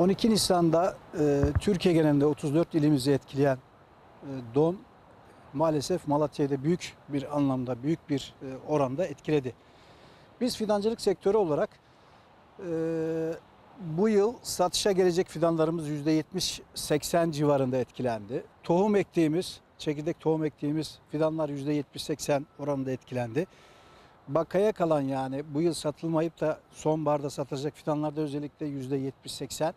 12 Nisan'da e, Türkiye genelinde 34 ilimizi etkileyen e, don maalesef Malatya'yı da büyük bir anlamda, büyük bir e, oranda etkiledi. Biz fidancılık sektörü olarak e, bu yıl satışa gelecek fidanlarımız %70-80 civarında etkilendi. Tohum ektiğimiz, çekirdek tohum ektiğimiz fidanlar %70-80 oranında etkilendi. Bakaya kalan yani bu yıl satılmayıp da sonbaharda satılacak fidanlarda özellikle %70-80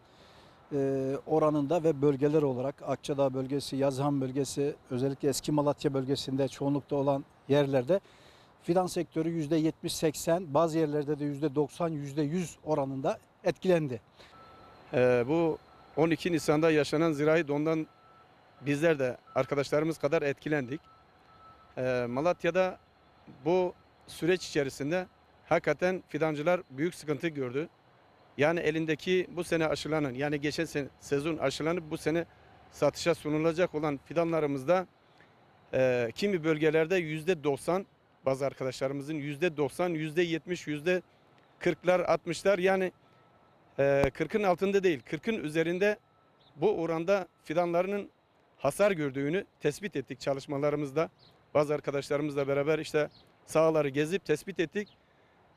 e, oranında ve bölgeler olarak Akçadağ bölgesi, Yazhan bölgesi, özellikle eski Malatya bölgesinde çoğunlukta olan yerlerde fidan sektörü %70-80 bazı yerlerde de %90-%100 oranında etkilendi. Ee, bu 12 Nisan'da yaşanan zirai dondan bizler de arkadaşlarımız kadar etkilendik. Ee, Malatya'da bu süreç içerisinde hakikaten fidancılar büyük sıkıntı gördü. Yani elindeki bu sene aşılanan yani geçen sene, sezon aşılanıp bu sene satışa sunulacak olan fidanlarımızda e, kimi bölgelerde yüzde 90 bazı arkadaşlarımızın yüzde 90, yüzde 70, yüzde 40'lar 60'lar yani e, 40'ın altında değil 40'ın üzerinde bu oranda fidanlarının hasar gördüğünü tespit ettik çalışmalarımızda. Bazı arkadaşlarımızla beraber işte sahaları gezip tespit ettik.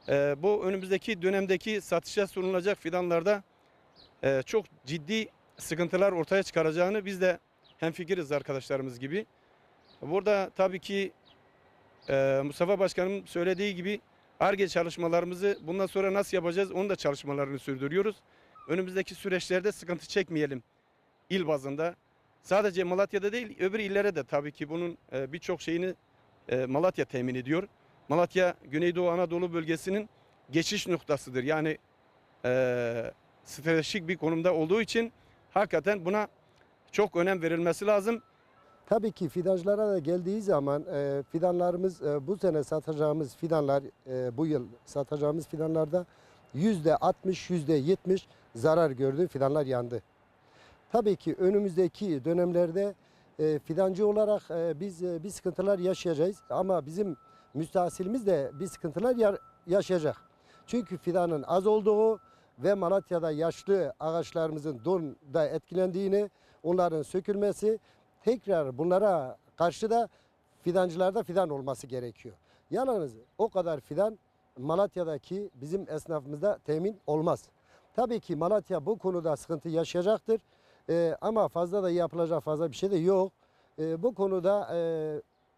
E, bu önümüzdeki dönemdeki satışa sunulacak fidanlarda e, çok ciddi sıkıntılar ortaya çıkaracağını biz de hemfikiriz arkadaşlarımız gibi. Burada tabii ki e, Mustafa Başkanım söylediği gibi ARGE çalışmalarımızı bundan sonra nasıl yapacağız onun da çalışmalarını sürdürüyoruz. Önümüzdeki süreçlerde sıkıntı çekmeyelim il bazında. Sadece Malatya'da değil öbür illere de tabii ki bunun e, birçok şeyini e, Malatya temin ediyor. Malatya Güneydoğu Anadolu bölgesinin geçiş noktasıdır. Yani e, stratejik bir konumda olduğu için hakikaten buna çok önem verilmesi lazım. Tabii ki fidancılara da geldiği zaman e, fidanlarımız e, bu sene satacağımız fidanlar e, bu yıl satacağımız fidanlarda yüzde 60 yüzde 70 zarar gördü fidanlar yandı. Tabii ki önümüzdeki dönemlerde e, fidancı olarak e, biz e, bir sıkıntılar yaşayacağız ama bizim müstahsilimiz de bir sıkıntılar ya- yaşayacak. Çünkü fidanın az olduğu ve Malatya'da yaşlı ağaçlarımızın donda etkilendiğini, onların sökülmesi tekrar bunlara karşı da fidancılarda fidan olması gerekiyor. Yalnız o kadar fidan Malatya'daki bizim esnafımızda temin olmaz. Tabii ki Malatya bu konuda sıkıntı yaşayacaktır. Ee, ama fazla da yapılacak fazla bir şey de yok. Ee, bu konuda e,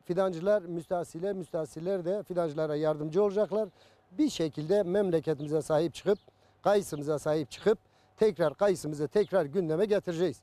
fidancılar, müstahsiller, müstahsiller de fidancılara yardımcı olacaklar. Bir şekilde memleketimize sahip çıkıp, kayısımıza sahip çıkıp tekrar kayısımızı tekrar gündeme getireceğiz.